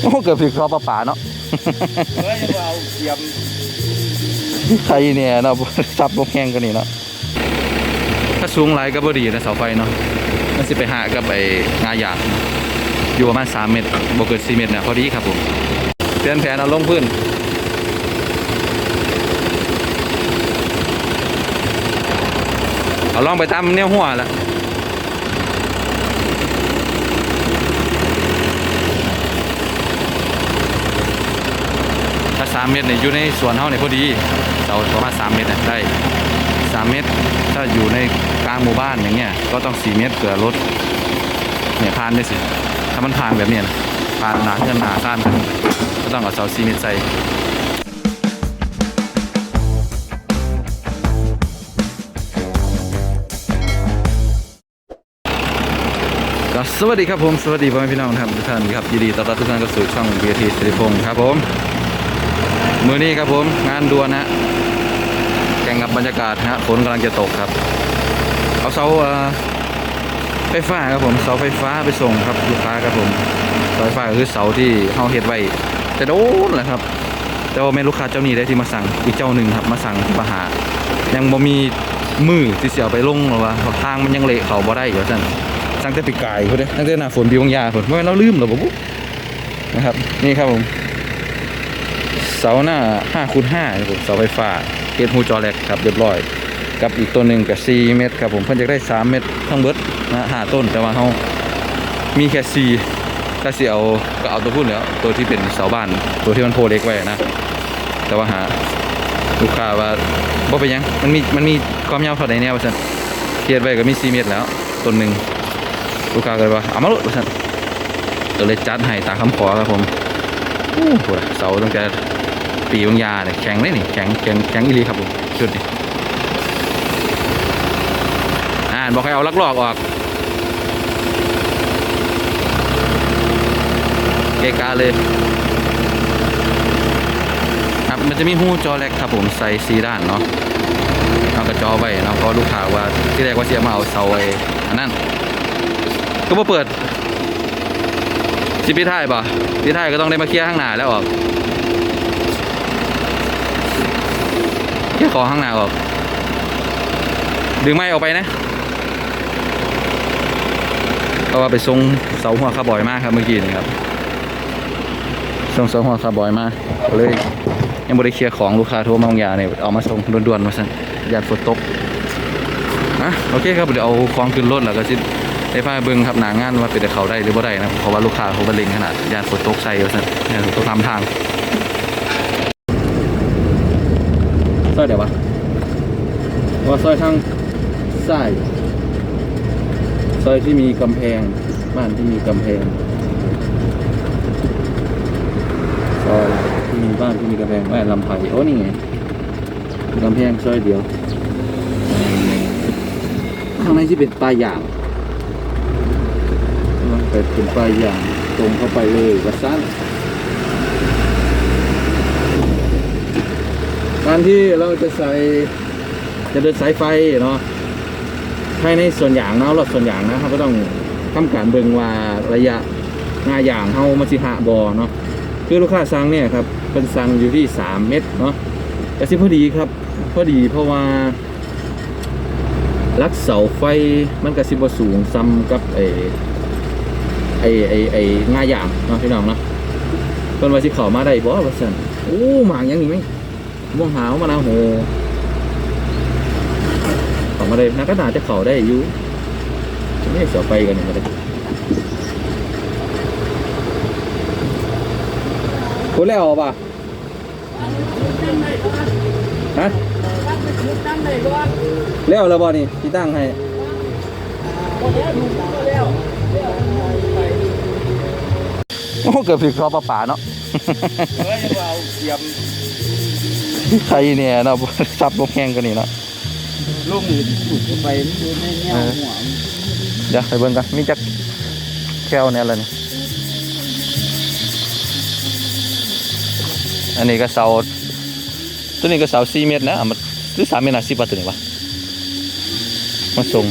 โอ้เกือบถึงครอบปลาป่าเนาะเฮ้ยว่าเอาเทียมใครเนี่ยเนาะซับลงแห้งกันนี่เนาะถ้าสูงไรก็บ่ดีนะเสาไฟเนาะมันสิไปหากับไอ้งาหยาดอยู่ประมาณ3เมตรบ่เกิน4เมตรเนี่ยพอดีครับผมเปลี่ยนแผนเอาลงพื้นเอาลองไปตามแนวหัวละ 3เมตรเนี่ยอยู่ในสวนเฮาเนี่ยพอดีเสาประมาณ3เมตรน่ะได้3เมตร ถ้าอยู่ในกลางหมู่บ้านอย่างเงี้ยก็ต้อง 4 เมตรเผื่อรถเนี่ยผ่านได้สิถ้ามันผ่านแบบเนี้ยนะผ่านหนาเงินหนาข้านก็ต้องเอาเสา4เมตรใส่สวัสดีครับผม สวัสดีพ่อแม่พี่น้องครับทุกท่านครับยินดีต้อนรับทุกท่านเข้าสู่ช่องเบียทีสิริพงศ์ครับผม มือนี้ครับผมงานด่วนนะแข่งกับบรรยากาศฮะฝนกำลังจะตกครับ เอาเสาไฟฟ้าครับผมเสาไฟฟ้าไปส่งครับลูกค้าครับผมเสาไฟฟ้าคือเสาที่เฮาเฮ็ดไว้แต่โดนแหละครับแต่ว่าแม่ลูกค้าเจ้านี้ได้ที่มาสั่งอีกเจ้าหนึ่งครับมาสั่งมาหา ยังบ่มีมือที่เสียไปลงหรอวะเพราะทางมันยังเละเขาบ่ได้อยู่ซั่นสั่งแต่ปีกายพุ่นเด้ตั้งแต่หน้าฝนปีบางยาพุ่นบ่แม่นเราลืมหรอบ่บุนะครับนี่ครับผม เสาหน้า5คูณ5ครับผมเสาไฟฟ้าเกตฮูจอแลกครับเรียบร้อย กับอีกตัวหนึ่งกับ4เมตรครับผมเพิ่นจะได้ 3 เมตรทั้งเบิดนะหาต้นแต่ว่าเฮามีแค่ 4 ถ้าสิเอาก็เอาตัวพุ่นแล้ว ตัวที่เป็นเสาบ้าน ตัวที่มันโพเล็กไว้นะ แต่ว่าหาลูกค้าว่าบ่เป็นหยังมันมีมันมีความยาวเท่าใดแนวว่าซั่นเทียบไว้ก็มี 4 เมตรแล้วต้นหนึ่งลูกค้าก็เลยว่าเอามาลดว่าซั่นก็เลยจัดให้ตามคำขอครับผมโอ้โหเสาตั้งแต่ ปีบางยาเนี่ยแข็งเลยนี่แข็งแข็งแข็งอีลีครับผมชุดนี่อ่านบอกให้เอาลักลอกออกเกกาเลยครับมันจะมีหูจอแรกครับผมใส่สีด้านเนาะเอากระจอไว้เนาะเพราะลูกค้าว่าที่แรกว่าเสียมาเอาเสาไอ้อันนั้นก็มาเปิดสิพี่ท้ายป่ะพี่ไทยก็ต้องได้มาเคลียร์ข้างหน้าแล้วออก คอข้างหน้าออก ดึงไม้ออกไปนะเพราะว่าไปทรงเสาหัวคาร์บอยมากครับเมื่อกี้นี่ครับทรงเสาหัวคาร์บอยมากเลยยังบริเคลียร์ของลูกค้าโทรมาบางอย่างเนี่ยเอามาส่งด่วนๆมาสั่นยาฝนตกอะโอเคครับเดี๋ยวเอาของขึ้นรถแล้วก็สิได้พาเบิ่งครับหนางานว่าเป็นเขาได้หรือบ่ได้นะเพราะว่าลูกค้าเขาบรรเลงขนาดยาฝนตกใส่ว่าสั่นยาฝนตกตามทาง ซ อยเดี๋ยววะว่าซอยทางซ้ายซอยที่มีกำแพง บ้านที่มีกำแพงซอยที่มีบ้านที่มีกำแพงบ้านลำไผ่โอ้นี่ไงกำแพงซอยเดียว ข้างในที่เป็นปลายอย่างไปเป็นปลายอย่างตรงเข้าไปเลยวัดสั้น การที่เราจะใส่จะเดินสายไฟเนาะภายในส่วนอย่างเนาะรถส่วนอย่างนะเขาก็ต้องทำการเบิ่งว่าระยะงาอย่างเฮามาสิหะบอเนาะคือลูกค้าสั่งเนี่ยครับเป็นสั่งอยู่ที่ 3 เมตรเนาะแต่สิพอดีครับพอดีเพราะว่าลักเสาไฟมันก็สิบสูงซ้ำกับไอ้ไอ้ไอ้ไอ้งาอย่างเนาะพี่น้องเนาะเพิ่นว่าสิเข้ามาได้บ่ว่าซั่นโอ้หมากยังนี่ไหม ม่วงหาวมะนาวโหเขามาได้นักก็น่าจะเข่าได้อยู่ไม่เสียไปกันมาเลยคุณแล้วป่ะฮะแล้วแล้วบ่นี่ที่ตั้งให้โอ้เกือบถึงครอปลาป่าเนาะเฮ้ยว่าเอาเทียม ใครเนี่ยเนาะซับลงแห้งกันนี่เนาะลูกมือถูกไปดูไม่เงี้ยวหัวเดี๋ยวไปเบิ่งกันมีจักแควเนี่ยอะไรนี่อันนี้ก็เสาตัวนี้ก็เสา4เมตรนะอะมันหรือ3เมตรนะ10บาทตัวนี้วะมาส่ง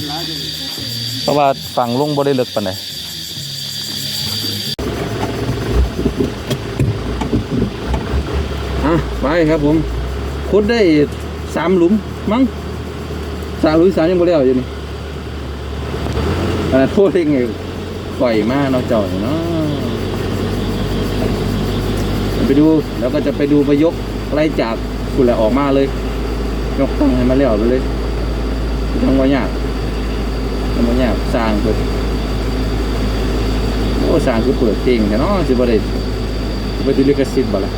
เพราะว่าฝั่งลงบ่ได้ลึกปานใดอะไปครับผม ขุดได้สามหลุมมั้งสามหลุมสามยังบ่แล้วอยู่นี่อันนั้นโทษเล็กไงปล่อยมาเนาะจ่อยเนาะไปดูแล้วก็จะไปดูไปยกไล่จากคุณแหละออกมาเลย ยกตั้งให้มาแล้วไปเลยทั้งว่ายากทั้งว่ายากสร้างเปิดโอ้สร้างคือเปิดเก่งแต่เนาะสิบ่ได้สิบ่ได้ลิขสิทธิ์บ่ละ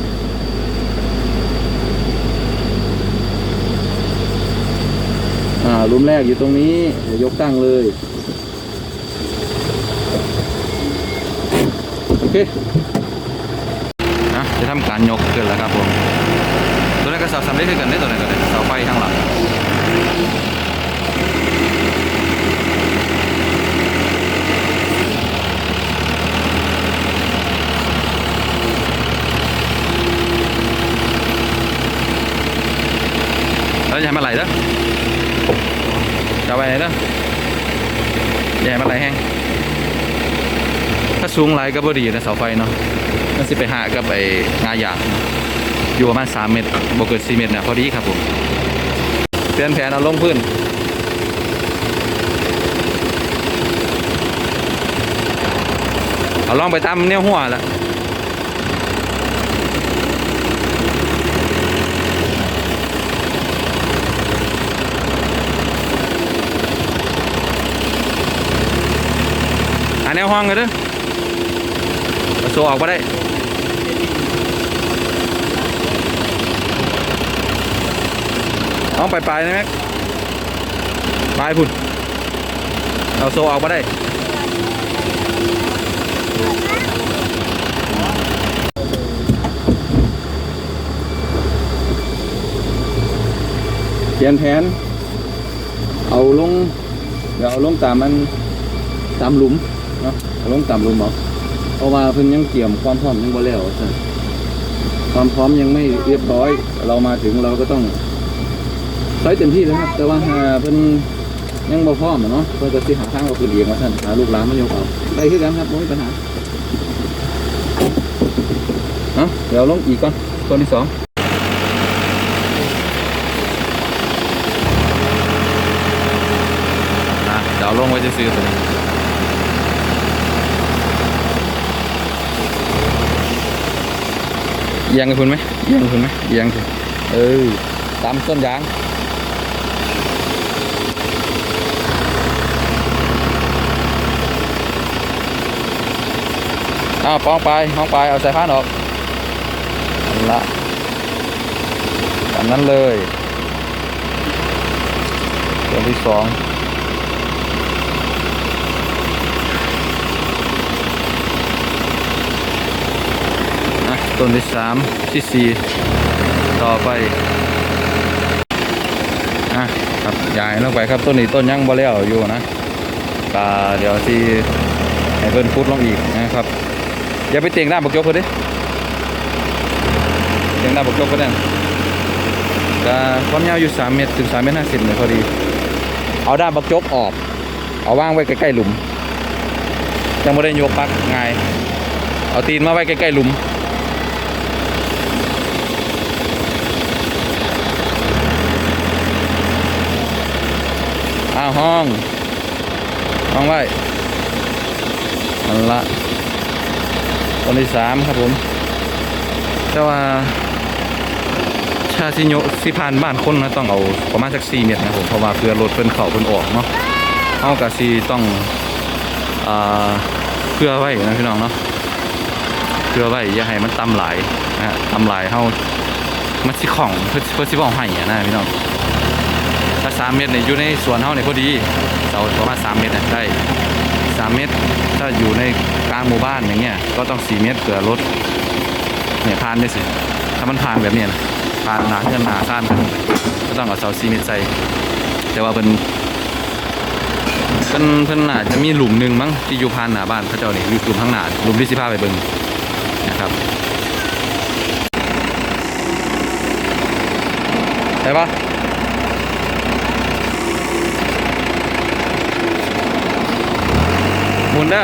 อ่าลุมแรกอยู่ตรงนี้เดี๋ยวยกตั้งเลย โอเคนะจะทำการยกขึ้นแล้วครับผม ตัวนี้ก็เสาสำเร็จขึ้นกันได้ตัวนี้ก็ได้เสาไฟข้างหลังแล้วจะให้มันไหลเด้อจะเอาไปไหนเด้อ อย่าให้มันไหลแห้งถ้าสูงไหลก็บ่ดีนะเสาไฟเนาะมันสิไปหากับไอ้งาหยางอยู่ประมาณ3เมตรบวกเกิน4เมตรนะพอดีครับผมเปลี่ยนแผนเอาลงพื้นเอาลองไปตามแนวหัวละ แนวห้องกันเด้อเอาโซออกมาได้เอาไปปลายๆนะแม็กปลายพุ่นเอาโซออกมาได้เปลี่ยนแผน เอาลง เดี๋ยวเอาลงตามมันตามหลุม ลงตามหลุมเอาเพราะว่าเพิ่นยังเกี่ยมความพร้อมยังบ่แล้วซั่นความพร้อมยังไม่เรียบร้อย เรามาถึงเราก็ต้องใช้เต็มที่แล้วครับ แต่ว่าหาเพิ่นยังบ่พร้อมอะเนาะเพิ่นก็สิหาทางเอาคืนเองว่าซั่นหาลูกหลานมายกเอาได้คือกันครับบ่มีปัญหาเนาะเดี๋ยวลงอีกก่อนตัวที่สองเดี๋ยวลงไว้จะซื้อตัวนี้เอี ยงกับคุณไหมเอียงกับคุณไหมเอียงคุณเออตามต้นยางอ้าวป้องไปป้องไปเอาสายพานออกละแบบนั้นเลยตัวที่สอง ต้นที่สามที่สี่ต่อไปอะครับยายลงไปครับต้นนี้ต้นยังบ่แล้วอยู่นะกาเดี๋ยวที่ให้เพิ่นพุดลงอีกนะครับอย่าไปเตียงหน้าบกยกเพิ่นดิเตียงหน้าบกยกเพิ่นนั่นก็ความยาวอยู่ 3 เมตรถึง3เมตร50เลยพอดี เอาด้านบักยกออก เอาว่างไว้ใกล้ๆหลุมยังไม่ได้ยกปักง่าย เอาตีนมาไว้ใกล้ๆหลุมาห้อง ห้องไว้นั่นละคนที่สามครับผม แต่ว่า ชาซิโยสิพานบ้านคนนะต้องเอาประมาณสักสี่เมตรนะผมเพราะว่าเพื่อรถเพิ่นเข่าเพิ่นออกเนาะเอากะซีต้องอ่าเพื่อไว้นะพี่น้องเนาะเพื่อไว้อย่าให้มันต่ำหลายนะฮะต่ำหลายเฮามันสิของเพื่อเพื่อสิบ่ให้นะพี่น้อง สามเมตรเนี่ยอยู่ในสวนเฮาเนี่ยพอดีเสาประมาณสามเมตรนะได้สามเมตร ถ้าอยู่ในกลางหมู่บ้านอย่างเงี้ยก็ต้องสี่เมตรเผื่อรถเนี่ยผ่านได้สิถ้ามันผ่านแบบเนี้ยนะผ่านหนาเงินหนาซ่านก็ต้องเอาเสาสี่เมตรใส่แต่ว่าเป็นเพิ่นเพิ่นอาจจะมีหลุมหนึ่งมั้งที่อยู่ผ่านหน้าบ้านเขาเจ้านี่อยู่หลุมข้างหน้าหลุมที่สิพาไปเบิ่งนะครับได้ปะ นเ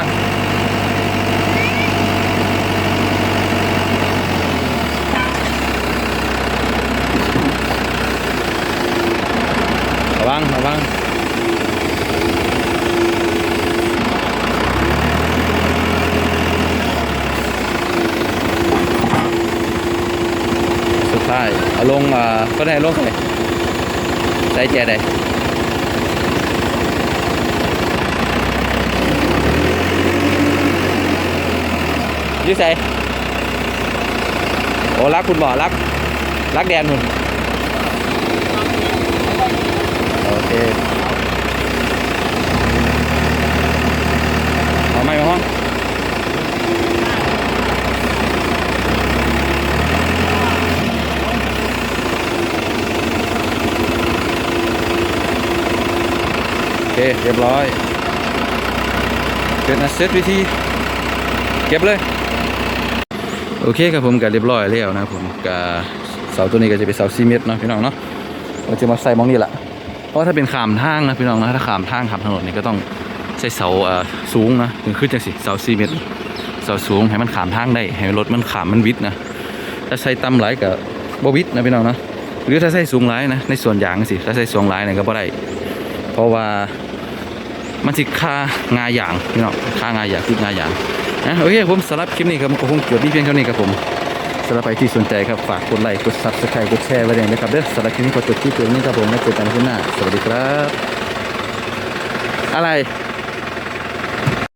ระวังระวังสุดท้ายเอาลงอ่าก็ได้ลงใส่ใส่แจได้ ยืดใส่โอ้รักคุณบ่รัก รักแดนคุณโอเคเอาไม่มาห้องโอเคเรียบร้อยเป็นเซตวิธี เก็บเลย โอเคครับผมก็เรียบร้อยแล้วนะครับผมก็เสาตัวนี้ก็จะเป็นเสาซีเมนตรเนาะพี่น้องเนาะเราจะมาใส่มองนี่แหละเพราะถ้าเป็นขามทางนะพี่น้องนะถ้าขามทางขามถนนนี่ก็ต้องใช้เสาเอ่อสูงนะถึงขึ้นจังสิเสาซีเมนตรเสาสูงให้มันขามทางได้ให้รถมันขามมันวิดนะถ้าใส่ต่ำหลก็บ่วิดนะพี่น้องนะหรือถ้าใส่สูงหลนะในส่วนยางสิถ้าใส่สูงหลเนี่ยก็บ่ได้เพราะว่ามันสิค่างาอย่างพี่น้องค่างาอย่างคืองาอย่าง นะโอเคผมสำหรับคลิปนี้ครับก็คงเกิดที่เพียงเท่านี้ครับผมสำหรับใครที่สนใจครับฝากกดไลค์กดซับสไครต์กดแชร์ไว้เลยนะครับเด้อสำหรับคลิปนี้ขอจบที่ตัวนี้ครับผมแล้วเจอกันคลิปหน้า สวัสดีครับ อะไร